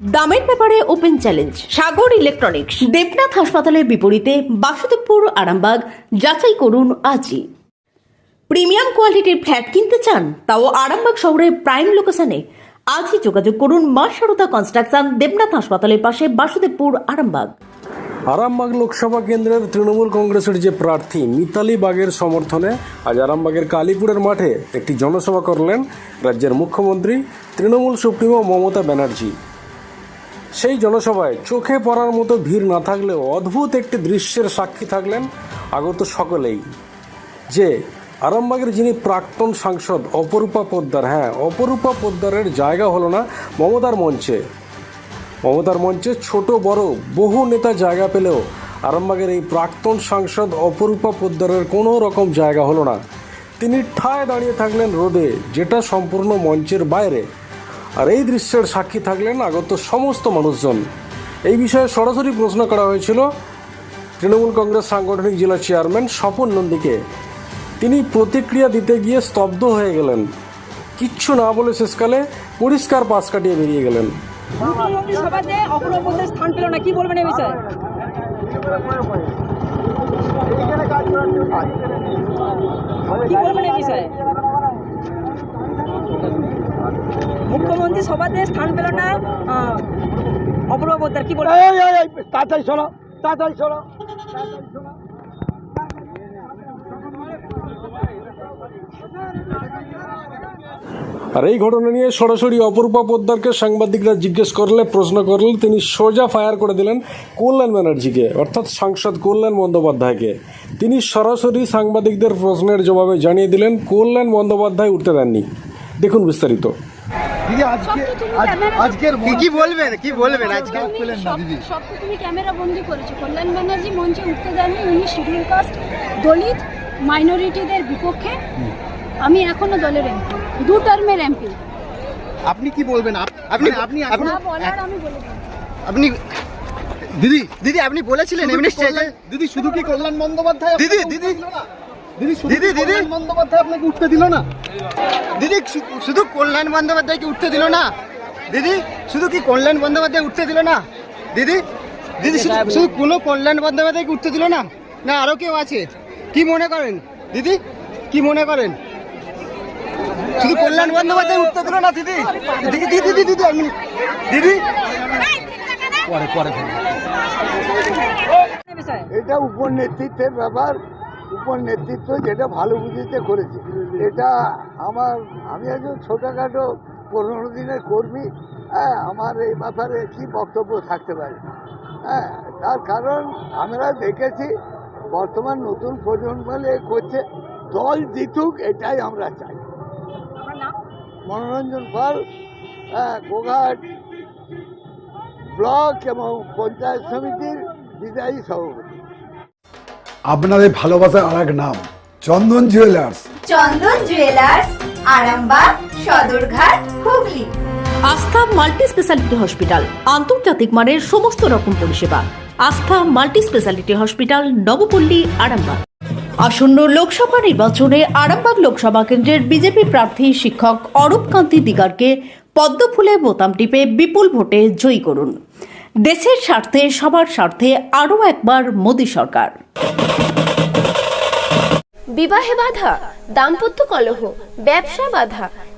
দামের ব্যাপারে open challenge, Sagar electronics. Debnath হাসপাতালের বিপরীতে বাসুদেবপুর, আরামবাগ। যাচাই করুন আজই। প্রিমিয়াম কোয়ালিটির ফ্ল্যাট কিনতে চান, তাও আরামবাগ শহরের প্রাইম লোকেশনে। আজই যোগাযোগ করুন মা সারদা কনস্ট্রাকশন, দেবনাথ হাসপাতালের পাশে বাসুদেবপুর, আরামবাগ। আরামবাগ লোকসভা কেন্দ্রের তৃণমূল কংগ্রেসের যে প্রার্থী মিতালি বাগের সমর্থনে আজ আরামবাগের কালীপুরের মাঠে একটি জনসভা করলেন রাজ্যের মুখ্যমন্ত্রী, তৃণমূল সুপ্রিমো মমতা ব্যানার্জি। সেই জনসভায় চোখে পড়ার মতো ভিড় না থাকলেও অদ্ভুত একটি দৃশ্যের সাক্ষী থাকলেন আগত সকলেই। যে আরামবাগের যিনি প্রাক্তন সাংসদ অপরূপা পোদ্দার হ্যাঁ অপরূপা পোদ্দারের জায়গা হলো না মমতার মঞ্চে। মমতার মঞ্চে ছোট, বড়, বহু নেতা জায়গা পেলেও আরামবাগের এই প্রাক্তন সাংসদ অপরূপা পোদ্দারের কোনো রকম জায়গা হলো না। তিনি ঠায় দাঁড়িয়ে থাকলেন রোদে, যেটা সম্পূর্ণ মঞ্চের বাইরে। আর এই দৃশ্যের সাক্ষী থাকলেন আগত সমস্ত মানুষজন। এই বিষয়ে সরাসরি প্রশ্ন করা হয়েছিল তৃণমূল কংগ্রেস সাংগঠনিক জেলা চেয়ারম্যান স্বপন নন্দীকে। তিনি প্রতিক্রিয়া দিতে গিয়ে স্তব্ধ হয়ে গেলেন। কিচ্ছু না বলে শেষকালে পরিষ্কার পাশ কাটিয়ে বেরিয়ে গেলেন। কি কি বলবেন এই বিষয়ে? মুখ্যমন্ত্রী সভাতে স্থান পেল না অপূর্ব পোদ্দার কি তাড়াতাড়ি শোনো তাড়াতাড়ি শোনো তাড়াতাড়ি শোনো। আর এই ঘটনা নিয়ে সরাসরি অপরূপা পোদ্দারকে সাংবাদিকরা জিজ্ঞেস করলে প্রশ্ন করলে তিনি সোজা ফায়ার করে দিলেন কল্যাণ ব্যানার্জিকে অর্থাৎ সাংসদ কল্যাণ বন্দ্যোপাধ্যায়কে। তিনি সরাসরি সাংবাদিকদের প্রশ্নের জবাবে জানিয়ে দিলেন কল্যাণ বন্দ্যোপাধ্যায় উঠতে দেননি। দেখুন বিস্তারিত। দিদি আজকে আজ- আজকের কি কি বলবেন? কি বলবেন? আজকে মঞ্চ না দিদি। সব তুমি ক্যামেরা বন্দি করেছ। কল্যাণ ব্যানার্জি মঞ্চে উঠতে দেননি উনি শিডিউল কাস্ট দলিত মাইনরিটিদের বিপক্ষে। আমি এখনও দলের এমপি। দু টার্মের এমপি। আপনি কি বলবেন? আপনি আপনি আপনি আমি বলে আপনি দিদি দিদি আপনি বলেছিলেন এমনি স্টেজে দিদি শুধু কি কল্যাণ বন্দ্যোপাধ্যায় দিদি, দিদি। দিদি দিদি, দিদি। বন্দ্যোপাধ্যায় আপনাকে উঠতে দিল না? দিদি শুধু কল্যাণ বন্দ্যোপাধ্যায়কে উঠতে দিল না? দিদি শুধু কি কল্যাণ বন্দ্যোপাধ্যায় উঠতে দিল না? দিদি দিদি শুধু শুধু কোনো কল্যাণ বন্দ্যোপাধ্যায়কে উঠতে দিল না? না আরও কেউ আছে? কি মনে করেন? দিদি কি মনে করেন? শুধু কল্যাণ বন্দ্যোপাধ্যায় উঠতে দিল না দিদি? দিদি দিদি দিদি দিদি আমি- দিদি? পরে পরে এটা উপর নেতৃত্বের ব্যাপার। উপর নেতৃত্ব যেটা ভালো বুঝিতে করেছে। এটা আমার আমি একজন ছোটোখাটো পনেরো দিনের কর্মী হ্যাঁ আমার এই ব্যাপারে কি বক্তব্য থাকতে পারে? হ্যাঁ তার কারণ আমরা দেখেছি বর্তমান নতুন প্রজন্ম করছে দল জিতুক এটাই আমরা চাই। মনোরঞ্জন পাল হ্যাঁ গোঘাট ব্লক এবং পঞ্চায়েত সমিতির বিদায়ী সভাপতি। আপনাদের ভালোবাসার আর এক নাম Chandan jewellers Chandan jewellers Arambagh Sadarghat Hooghly. Astha multi speciality hospital আন্তর্জাতিক মানের সমস্ত রকম পরিষেবা। Astha multi speciality hospital Nabapalli Arambagh. আসন্ন লোকসভা নির্বাচনে আরামবাগ লোকসভা কেন্দ্রের বিজেপি প্রার্থী শিক্ষক অরূপ কান্তি দিগারকে পদ্মফুলে বোতাম টিপে বিপুল ভোটে জয়ী করুন। দেশের স্বার্থে সবার স্বার্থে আরও একবার মোদী সরকার। বিবাহে বাধা দাম্পত্য কলহ ব্যবসা বাধা